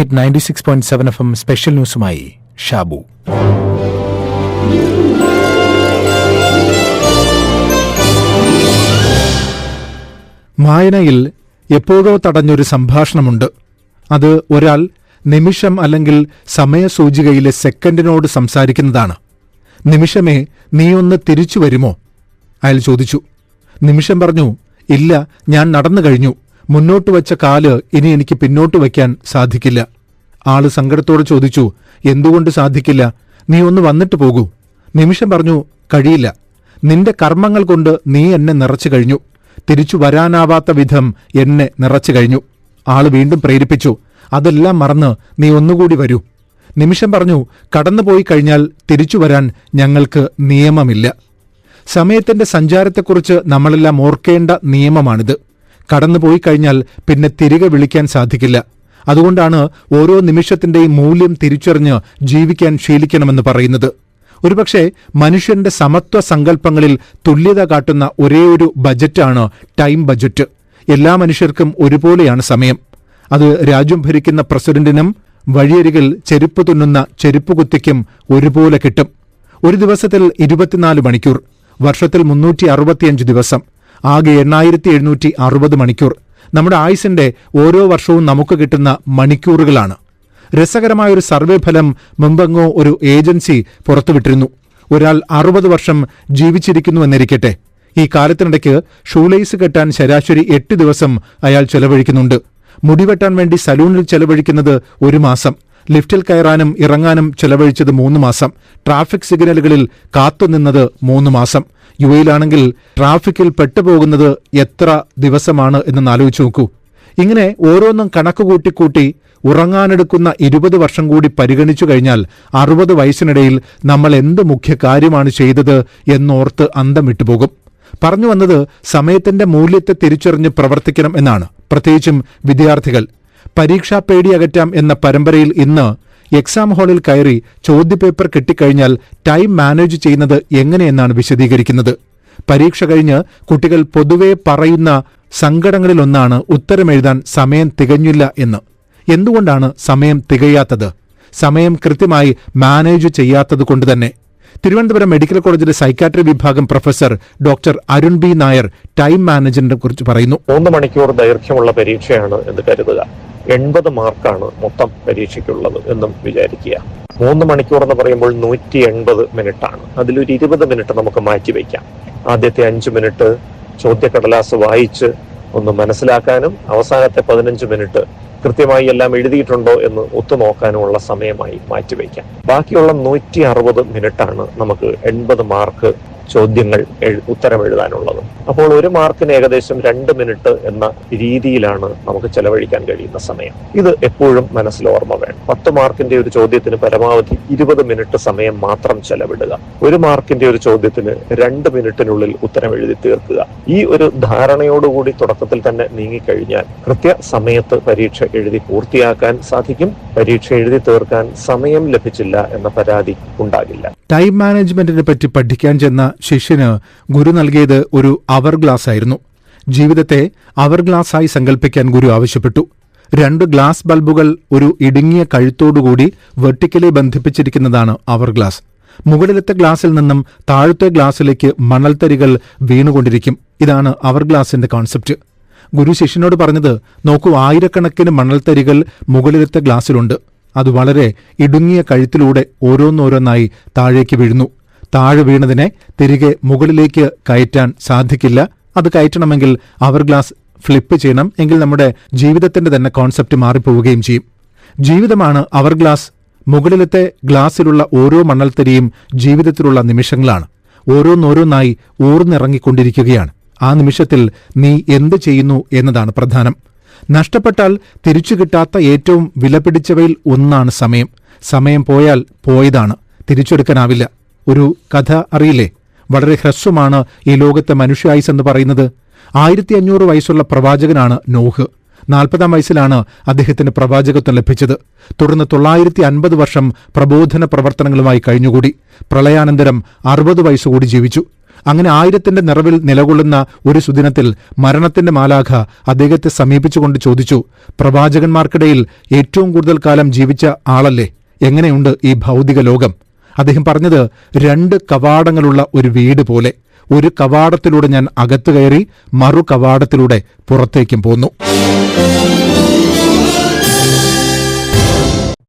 Hit ninety six point seven F M special ന്യൂസുമായി Shabu വായനയിൽ എപ്പോഴോ തടഞ്ഞൊരു സംഭാഷണമുണ്ട്. അത് ഒരാൾ നിമിഷം അല്ലെങ്കിൽ സമയസൂചികയിലെ സെക്കൻഡിനോട് സംസാരിക്കുന്നതാണ്. നിമിഷമേ നീയൊന്ന് തിരിച്ചു വരുമോ? അയാൾ ചോദിച്ചു. നിമിഷം പറഞ്ഞു ഇല്ല ഞാൻ നടന്നു കഴിഞ്ഞു. മുന്നോട്ട് വച്ച കാൽ ഇനി എനിക്ക് പിന്നോട്ട് വയ്ക്കാൻ സാധിക്കില്ല. ആൾ സങ്കടത്തോടെ ചോദിച്ചു എന്തുകൊണ്ട് സാധിക്കില്ല? നീ ഒന്ന് വന്നിട്ട് പോകൂ. നിമിഷം പറഞ്ഞു കഴിയില്ല. നിന്റെ കർമ്മങ്ങൾ കൊണ്ട് നീ എന്നെ നിറച്ചു കഴിഞ്ഞു. തിരിച്ചു വരാനാവാത്ത വിധം എന്നെ നിറച്ചു കഴിഞ്ഞു. ആൾ വീണ്ടും പ്രേരിപ്പിച്ചു അതെല്ലാം മറന്ന് നീ ഒന്നുകൂടി വരൂ. നിമിഷം പറഞ്ഞു കടന്നുപോയി കഴിഞ്ഞാൽ തിരിച്ചു വരാൻ ഞങ്ങൾക്ക് നിയമമില്ല. സമയത്തിന്റെ സഞ്ചാരത്തെക്കുറിച്ച് നമ്മളെല്ലാം ഓർക്കേണ്ട നിയമമാണിത്. കടന്നുപോയി കഴിഞ്ഞാൽ പിന്നെ തിരികെ വിളിക്കാൻ സാധിക്കില്ല. അതുകൊണ്ടാണ് ഓരോ നിമിഷത്തിന്റെയും മൂല്യം തിരിച്ചറിഞ്ഞ് ജീവിക്കാൻ ശീലിക്കണമെന്ന് പറയുന്നത്. ഒരുപക്ഷെ മനുഷ്യന്റെ സമത്വ സങ്കല്പങ്ങളിൽ തുല്യത കാട്ടുന്ന ഒരേയൊരു ബജറ്റാണ് ടൈം ബജറ്റ്. എല്ലാ മനുഷ്യർക്കും ഒരുപോലെയാണ് സമയം. അത് രാജ്യം ഭരിക്കുന്ന പ്രസിഡന്റിനും വഴിയരികിൽ ചെരുപ്പ് തുന്നുന്ന ചെരുപ്പ് കുത്തിക്കും ഒരുപോലെ കിട്ടും. ഒരു ദിവസത്തിൽ ഇരുപത്തിനാല് മണിക്കൂർ വർഷത്തിൽ മുന്നൂറ്റി ദിവസം. ആകെ എണ്ണായിരത്തി എഴുന്നൂറ്റി അറുപത് മണിക്കൂർ. നമ്മുടെ ആയുസിന്റെ ഓരോ വർഷവും നമുക്ക് കിട്ടുന്ന മണിക്കൂറുകളാണ്. രസകരമായ ഒരു സർവേ ഫലം മുമ്പെങ്ങോ ഒരു ഏജൻസി പുറത്തുവിട്ടിരുന്നു. ഒരാൾ അറുപത് വർഷം ജീവിച്ചിരിക്കുന്നുവെന്നിരിക്കട്ടെ ഈ കാലത്തിനിടയ്ക്ക് ഷൂലേസ് കെട്ടാൻ ശരാശരി എട്ട് ദിവസം അയാൾ ചെലവഴിക്കുന്നുണ്ട്. മുടിവെട്ടാൻ വേണ്ടി സലൂണിൽ ചെലവഴിക്കുന്നത് ഒരു മാസം. ലിഫ്റ്റിൽ കയറാനും ഇറങ്ങാനും ചെലവഴിച്ചത് മൂന്ന് മാസം. ട്രാഫിക് സിഗ്നലുകളിൽ കാത്തുനിന്നത് മൂന്ന് മാസം. യു എയിലാണെങ്കിൽ ട്രാഫിക്കിൽ പെട്ടുപോകുന്നത് എത്ര ദിവസമാണ് എന്ന് ആലോചിച്ച് നോക്കൂ. ഇങ്ങനെ ഓരോന്നും കണക്ക് കൂട്ടിക്കൂട്ടി ഉറങ്ങാനെടുക്കുന്ന ഇരുപത് വർഷം കൂടി പരിഗണിച്ചു കഴിഞ്ഞാൽ അറുപത് വയസ്സിനിടയിൽ നമ്മൾ എന്ത് മുഖ്യ കാര്യമാണ് ചെയ്തത് എന്നോർത്ത് അന്തം വിട്ടുപോകും പറഞ്ഞു വന്നത് സമയത്തിന്റെ മൂല്യത്തെ തിരിച്ചറിഞ്ഞ് പ്രവർത്തിക്കണം എന്നാണ്. പ്രത്യേകിച്ചും വിദ്യാർത്ഥികൾ. പരീക്ഷാ പേടി അകറ്റാം എന്ന പരമ്പരയിൽ ഇന്ന് എക്സാം ഹാളിൽ കയറി ചോദ്യപേപ്പർ കിട്ടിക്കഴിഞ്ഞാൽ ടൈം മാനേജ് ചെയ്യുന്നത് എങ്ങനെയെന്നാണ് വിശദീകരിക്കുന്നത്. പരീക്ഷ കഴിഞ്ഞ് കുട്ടികൾ പൊതുവെ പറയുന്ന സങ്കടങ്ങളിലൊന്നാണ് ഉത്തരമെഴുതാൻ സമയം തികഞ്ഞില്ല എന്ന്. എന്തുകൊണ്ടാണ് സമയം തികയാത്തത്? സമയം കൃത്യമായി മാനേജ് ചെയ്യാത്തത് കൊണ്ട് തന്നെ. തിരുവനന്തപുരം മെഡിക്കൽ കോളേജിലെ സൈക്കാട്രി വിഭാഗം professor doctor Arun B Nair time മാനേജറിനെ കുറിച്ച് പറയുന്നു. മൂന്ന് മണിക്കൂർ ദൈർഘ്യമുള്ള പരീക്ഷയാണ് എന്ന് കരുതുക. എൺപത് മാർക്കാണ് മൊത്തം പരീക്ഷയ്ക്കുള്ളത് എന്നും വിചാരിക്കുക. മൂന്ന് മണിക്കൂർ എന്ന് പറയുമ്പോൾ നൂറ്റി എൺപത് മിനിറ്റ് ആണ് അതിലൊരു ഇരുപത് മിനിറ്റ് നമുക്ക് മാറ്റിവെക്കാം ആദ്യത്തെ അഞ്ച് മിനിറ്റ് ചോദ്യക്കടലാസ് വായിച്ച് ഒന്ന് മനസ്സിലാക്കാനും അവസാനത്തെ പതിനഞ്ച് മിനിറ്റ് കൃത്യമായി എല്ലാം എഴുതിയിട്ടുണ്ടോ എന്ന് ഒത്തു നോക്കാനുമുള്ള സമയമായി മാറ്റിവെക്കാം. ബാക്കിയുള്ള നൂറ്റി അറുപത് മിനിറ്റാണ് നമുക്ക് എൺപത് മാർക്ക് ചോദ്യങ്ങൾ എഴു- ഉത്തരം എഴുതാനുള്ളത് അപ്പോൾ ഒരു മാർക്കിന് ഏകദേശം രണ്ട് മിനിറ്റ് എന്ന രീതിയിലാണ് നമുക്ക് ചെലവഴിക്കാൻ കഴിയുന്ന സമയം. ഇത് എപ്പോഴും മനസ്സിൽ ഓർമ്മ വേണം. പത്ത് മാർക്കിന്റെ ഒരു ചോദ്യത്തിന് പരമാവധി ഇരുപത് മിനിറ്റ് സമയം മാത്രം ചെലവിടുക. ഒരു മാർക്കിന്റെ ഒരു ചോദ്യത്തിന് രണ്ട് മിനിറ്റിനുള്ളിൽ ഉത്തരം എഴുതി തീർക്കുക. ഈ ഒരു ധാരണയോടുകൂടി തുടക്കത്തിൽ തന്നെ നീങ്ങിക്കഴിഞ്ഞാൽ കൃത്യ സമയത്ത് പരീക്ഷ എഴുതി പൂർത്തിയാക്കാൻ സാധിക്കും. പരീക്ഷ എഴുതി തീർക്കാൻ സമയം ലഭിച്ചില്ല എന്ന പരാതി ഉണ്ടാകില്ല. ടൈം മാനേജ്മെന്റിനെ പറ്റി പഠിക്കാൻ ചെന്ന ശിഷ്യന് ഗുരു നൽകിയത് ഒരു അവർ ഗ്ലാസ് ആയിരുന്നു. ജീവിതത്തെ അവർ ഗ്ലാസ്സായി സങ്കല്പിക്കാൻ ഗുരു ആവശ്യപ്പെട്ടു. രണ്ട് ഗ്ലാസ് ബൾബുകൾ ഒരു ഇടുങ്ങിയ കഴുത്തോടുകൂടി വെർട്ടിക്കലി ബന്ധിപ്പിച്ചിരിക്കുന്നതാണ് അവർ ഗ്ലാസ് മുകളിലത്തെ ഗ്ലാസിൽ നിന്നും താഴത്തെ ഗ്ലാസിലേക്ക് മണൽത്തരികൾ വീണുകൊണ്ടിരിക്കും. ഇതാണ് അവർ ഗ്ലാസിന്റെ കോൺസെപ്റ്റ് ഗുരു ശിഷ്യനോട് പറഞ്ഞത് നോക്കൂ ആയിരക്കണക്കിന് മണൽത്തരികൾ മുകളിലത്തെ ഗ്ലാസ്സിലുണ്ട് അത് വളരെ ഇടുങ്ങിയ കഴുത്തിലൂടെ ഓരോന്നോരോന്നായി താഴേക്ക് വീഴുന്നു. താഴെ വീണതിനെ തിരികെ മുകളിലേക്ക് കയറ്റാൻ സാധിക്കില്ല. അത് കയറ്റണമെങ്കിൽ അവർ ഗ്ലാസ് ഫ്ലിപ്പ് ചെയ്യണം. എങ്കിൽ നമ്മുടെ ജീവിതത്തിന്റെ തന്നെ കോൺസെപ്റ്റ് മാറിപ്പോവുകയും ചെയ്യും. ജീവിതമാണ് അവർ ഗ്ലാസ് മുകളിലത്തെ ഗ്ലാസ്സിലുള്ള ഓരോ മണ്ണൽത്തരിയും ജീവിതത്തിലുള്ള നിമിഷങ്ങളാണ്. ഓരോന്നോരോന്നായി ഊർന്നിറങ്ങിക്കൊണ്ടിരിക്കുകയാണ്. ആ നിമിഷത്തിൽ നീ എന്ത് ചെയ്യുന്നു എന്നതാണ് പ്രധാനം. നഷ്ടപ്പെട്ടാൽ തിരിച്ചു കിട്ടാത്ത ഏറ്റവും വിലപിടിച്ചവയിൽ ഒന്നാണ് സമയം. സമയം പോയാൽ പോയതാണ്. തിരിച്ചെടുക്കാനാവില്ല. ഒരു കഥ അറിയില്ലേ? വളരെ ഹ്രസ്വമാണ് ഈ ലോകത്തെ മനുഷ്യായുസ് എന്ന് പറയുന്നത്. ആയിരത്തി അഞ്ഞൂറ് വയസ്സുള്ള പ്രവാചകനാണ് നോഹ്. നാൽപ്പതാം വയസ്സിലാണ് അദ്ദേഹത്തിന് പ്രവാചകത്വം ലഭിച്ചത്. തുടർന്ന് തൊള്ളായിരത്തി അൻപത് വർഷം പ്രബോധന പ്രവർത്തനങ്ങളുമായി കഴിഞ്ഞുകൂടി. പ്രളയാനന്തരം അറുപത് വയസ്സുകൂടി ജീവിച്ചു. അങ്ങനെ ആയിരത്തിന്റെ നിറവിൽ നിലകൊള്ളുന്ന ഒരു സുദിനത്തിൽ മരണത്തിന്റെ മാലാഖ അദ്ദേഹത്തെ സമീപിച്ചുകൊണ്ട് ചോദിച്ചു പ്രവാചകന്മാർക്കിടയിൽ ഏറ്റവും കൂടുതൽ കാലം ജീവിച്ച ആളല്ലേ? എങ്ങനെയുണ്ട് ഈ ഭൗതിക ലോകം? അദ്ദേഹം പറഞ്ഞത് രണ്ട് കവാടങ്ങളുള്ള ഒരു വീട് പോലെ. ഒരു കവാടത്തിലൂടെ ഞാൻ അകത്തു കയറി മറു കവാടത്തിലൂടെ പുറത്തേക്കും പോന്നു.